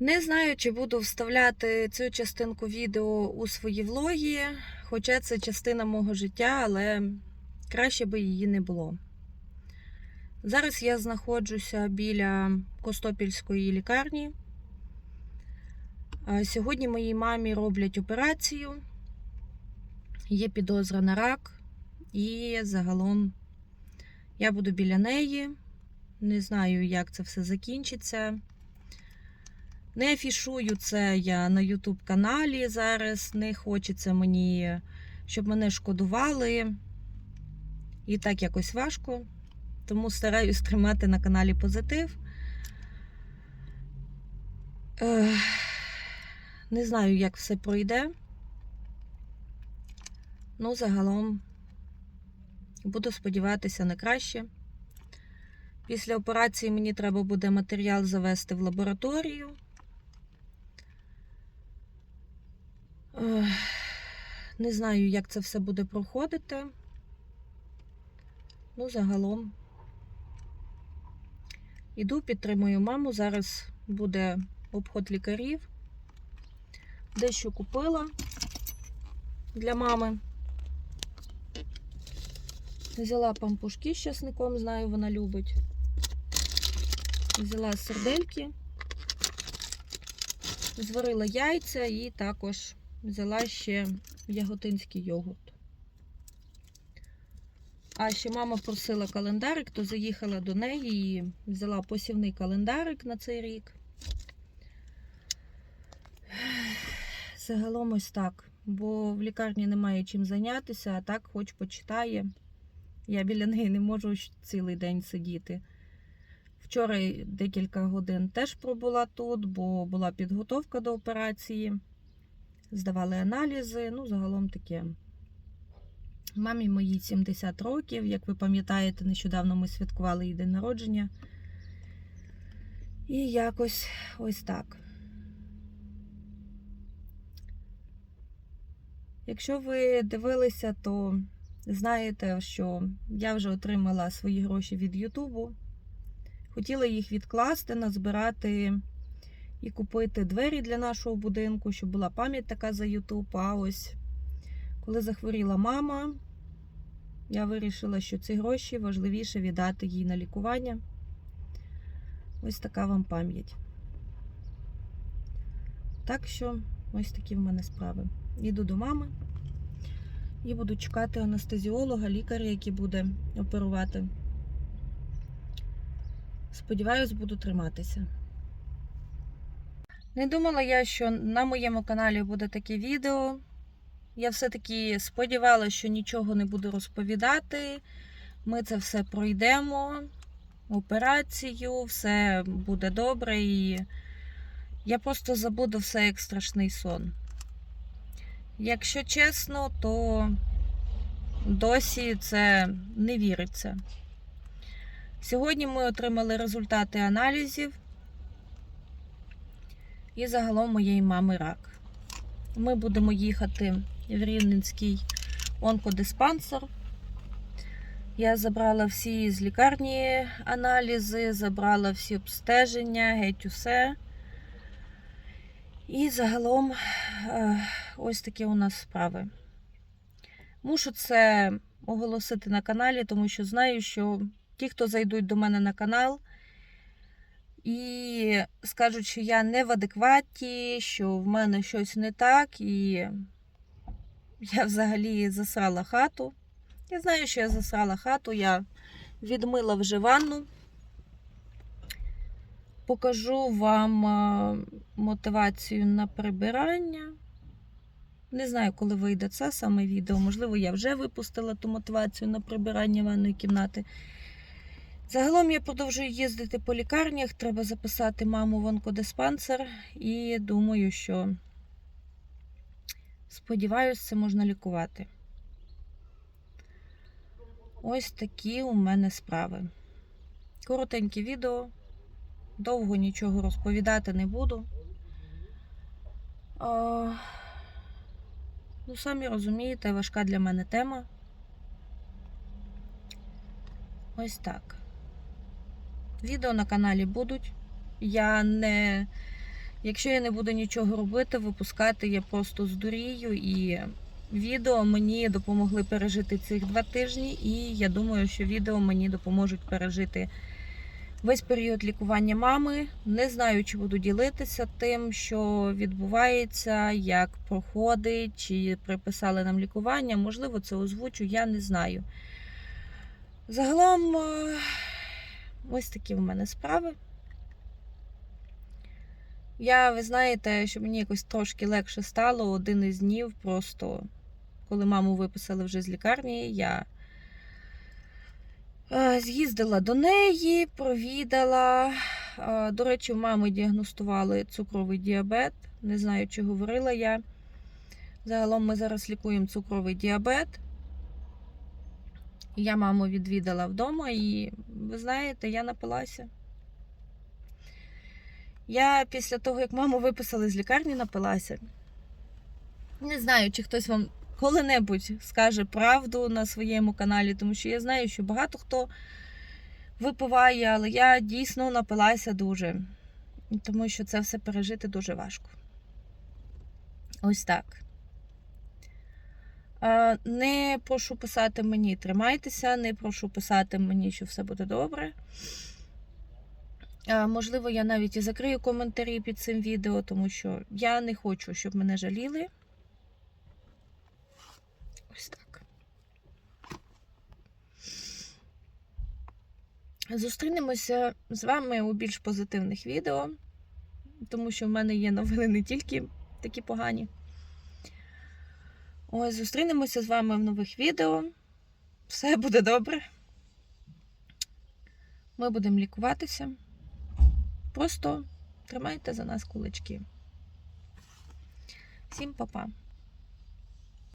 Не знаю, чи буду вставляти цю частинку відео у свої влоги, хоча це частина мого життя, але краще би її не було. Зараз я знаходжуся біля Костопільської лікарні. Сьогодні моїй мамі роблять операцію, є підозра на рак, і загалом я буду біля неї. Не знаю, як це все закінчиться. Не афішую це я на YouTube каналі зараз. Не хочеться мені, щоб мене шкодували. І так якось важко. Тому стараюсь тримати на каналі позитив. Не знаю, як все пройде. Ну, загалом буду сподіватися на краще. Після операції мені треба буде матеріал завести в лабораторію. Не знаю, як це все буде проходити. Ну, загалом. Іду, підтримую маму. Зараз буде обход лікарів. Дещо купила для мами. Взяла пампушки з часником, знаю, вона любить. Взяла сердельки, зварила яйця і також взяла ще яготинський йогурт. А ще мама просила календарик, то заїхала до неї і взяла посівний календарик на цей рік. Загалом ось так, бо в лікарні немає чим зайнятися, а так хоч почитає. Я біля неї не можу цілий день сидіти. Вчора декілька годин теж пробула тут, бо була підготовка до операції. Здавали аналізи, ну, загалом таке. Мамі моїй 70 років. Як ви пам'ятаєте, нещодавно ми святкували її день народження. І якось ось так. Якщо ви дивилися, то знаєте, що я вже отримала свої гроші від Ютубу. Хотіла їх відкласти, назбирати і купити двері для нашого будинку, щоб була пам'ять така за Ютуб. А ось коли захворіла мама, я вирішила, що ці гроші важливіше віддати їй на лікування. Ось така вам пам'ять. Так що, ось такі в мене справи. Йду до мами і буду чекати анестезіолога, лікаря, який буде оперувати. Сподіваюсь, буду триматися. Не думала я, що на моєму каналі буде таке відео. Я все-таки сподівалася, що нічого не буду розповідати. Ми це все пройдемо, операцію, все буде добре, і я просто забуду все як страшний сон. Якщо чесно, то досі це не віриться. Сьогодні ми отримали результати аналізів і загалом моєї мами рак. Ми будемо їхати в Рівненський онкодиспансер. Я забрала всі з лікарні аналізи, забрала всі обстеження, геть усе. І загалом е, ось такі у нас справи. Мушу це оголосити на каналі, тому що знаю, що ті, хто зайдуть до мене на канал і скажуть, що я не в адекваті, що в мене щось не так, і я взагалі засрала хату. Я знаю, що я засрала хату, я відмила вже ванну. Покажу вам мотивацію на прибирання. Не знаю, коли вийде це саме відео. Можливо, я вже випустила ту мотивацію на прибирання ванної кімнати. Загалом я продовжую їздити по лікарнях. Треба записати маму в онкодиспансер. І думаю, що сподіваюся, це можна лікувати. Ось такі у мене справи. Коротеньке відео. Довго нічого розповідати не буду. А, ну, самі розумієте, важка для мене тема. Ось так. Відео на каналі будуть. Я не Якщо я не буду нічого робити, випускати, я просто здурію і відео мені допомогли пережити цих два тижні, і я думаю, що відео мені допоможуть пережити весь період лікування мами. Не знаю, чи буду ділитися тим, що відбувається, як проходить, чи приписали нам лікування. Можливо, це озвучу, я не знаю. Загалом, е, ось такі в мене справи. Я, ви знаєте, що мені якось трошки легше стало один із днів, просто коли маму виписали вже з лікарні, я е, з'їздила до неї, провідала. Е, До речі, у мами діагностували цукровий діабет. Не знаю, чи говорила я. Загалом ми зараз лікуємо цукровий діабет. Я маму відвідала вдома і, ви знаєте, я напилася. Я після того, як маму виписали з лікарні, напилася. Не знаю, чи хтось вам коли-небудь скаже правду на своєму каналі, тому що я знаю, що багато хто випиває, але я дійсно напилася дуже. Тому що це все пережити дуже важко. Ось так. А, Не прошу писати мені тримайтеся, не прошу писати мені, що все буде добре. Можливо, я навіть і закрию коментарі під цим відео, тому що я не хочу, щоб мене жаліли. Ось так. Зустрінемося з вами у більш позитивних відео, тому що в мене є новини не тільки такі погані. Ось, зустрінемося з вами в нових відео. Все буде добре. Ми будемо лікуватися. Просто тримайте за нас кулачки. Всім па-па.